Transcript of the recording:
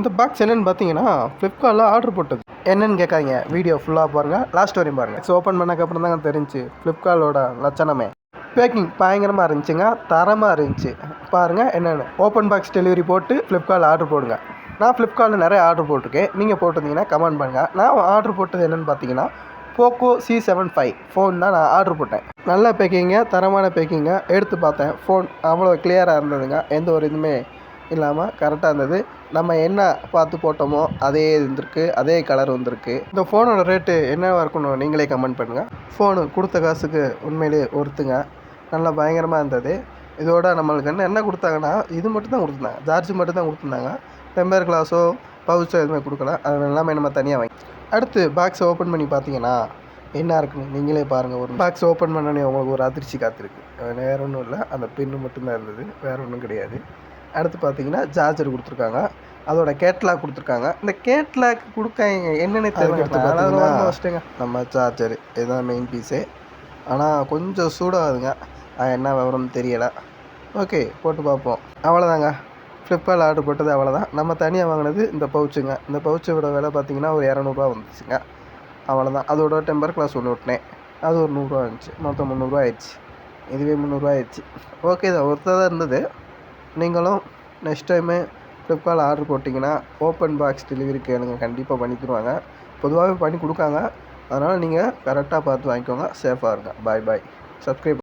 இந்த பாக்ஸ் என்னென்னு பார்த்தீங்கன்னா ஃப்ளிப்கார்ட்டில் ஆர்டர் போட்டது. என்னென்னு கேட்காதீங்க. வீடியோ ஃபுல்லாக பாருங்கள் லாஸ்ட் வரையும் பாருங்கள் ஸோ ஓப்பன் பண்ணக்கப்புறம் தாங்க தெரிஞ்சு ஃப்ளிப்கார்ட்டோட லட்சணமே. பேக்கிங் பயங்கரமாக இருந்துச்சுங்க. தரமாக இருந்துச்சு. பாருங்கள் என்னென்னு. ஓப்பன் பாக்ஸ் டெலிவரி போட்டு ஃப்ளிப்கார்ட்டில் ஆர்டர் போடுங்க. நான் ஃப்ளிப்கார்ட்டில் நிறைய ஆர்டர் போட்டிருக்கேன். நீங்கள் போட்டிருந்தீங்கன்னா கமெண்ட் பண்ணுங்கள் நான் ஆர்டர் போட்டது என்னென்னு பார்த்தீங்கன்னா Poco C seven five phone தான் நான் ஆர்டர் போட்டேன். நல்ல பேக்கிங்க தரமான பேக்கிங்க எடுத்து பார்த்தேன். ஃபோன் அவ்வளோ கிளியராக இருந்ததுங்க. எந்த ஒரு இதுவுமே இல்லாமல் கரெக்டாக இருந்தது. நம்ம என்ன பார்த்து போட்டோமோ அதே இருந்திருக்கு அதே கலர் வந்திருக்கு. இந்த ஃபோனோட ரேட்டு என்னவாக இருக்கணும் நீங்களே கமெண்ட் பண்ணுங்கள் ஃபோனு கொடுத்த காசுக்கு உண்மையிலே ஒருத்துங்க. நல்லா பயங்கரமாக இருந்தது. இதோட நம்மளுக்கு என்ன என்ன கொடுத்தாங்கன்னா இது மட்டும் தான் கொடுத்துருந்தாங்க. சார்ஜ் மட்டும் தான் கொடுத்துருந்தாங்க. டெம்பர் கிளாஸோ பவுச்சோ எதுவுமே கொடுக்கல. அது எல்லாமே நம்ம தனியாக வாங்கி அடுத்து பாக்ஸை ஓப்பன் பண்ணி பார்த்தீங்கன்னா என்ன இருக்குன்னு நீங்களே பாருங்கள் ஒரு பாக்ஸ் ஓப்பன் பண்ணோன்னே உங்களுக்கு ஒரு அதிர்ச்சி காத்திருக்கு. வேறு ஒன்றும் இல்லை. அந்த பின்னு மட்டும்தான் இருந்தது. வேறு ஒன்றும் கிடையாது. அடுத்து பார்த்தீங்கன்னா சார்ஜர் கொடுத்துருக்காங்க. அதோட கேட்லாக் கொடுத்துருக்காங்க. இந்த கேட்லாக் கொடுக்காங்க என்னென்ன தெரியும் நம்ம சார்ஜர் இதுதான் மெயின் பீஸு ஆனால் கொஞ்சம் சூடாகுதுங்க. அது என்ன விவரம்னு தெரியலை. ஓகே போட்டு பார்ப்போம். அவ்வளோதாங்க ஃப்ளிப்கார்ட்டில் ஆர்டர் போட்டது அவ்வளோதான் நம்ம தனியாக வாங்கினது இந்த பவுச்சுங்க இந்த பவுச்சோட விலை பார்த்தீங்கன்னா ஒரு இரநூறுவா வந்துச்சுங்க. அவ்வளோதான் அதோட டெம்பர் கிளாஸ் ஒன்று விட்டினேன். அது ஒரு நூறுரூவா இருந்துச்சு. மொத்தம் முந்நூறுரூவா ஆயிடுச்சு. இதுவே முந்நூறுரூவா ஆயிடுச்சு. ஓகே தான். ஒருத்தர் தான் இருந்தது. நீங்களும் நெக்ஸ்ட் டைமு ஃப்ளிப்கார்ட்டில் ஆர்டர் போட்டிங்கன்னா ஓப்பன் பாக்ஸ் டெலிவரி கேளுங்க. கண்டிப்பாக பண்ணி தருவாங்க. பொதுவாகவே பண்ணி கொடுக்காங்க. அதனால் நீங்கள் கரெக்டாக பார்த்து வாங்கிக்கோங்க. சேஃபாக இருங்க. பாய் பாய் சப்ஸ்கிரைப்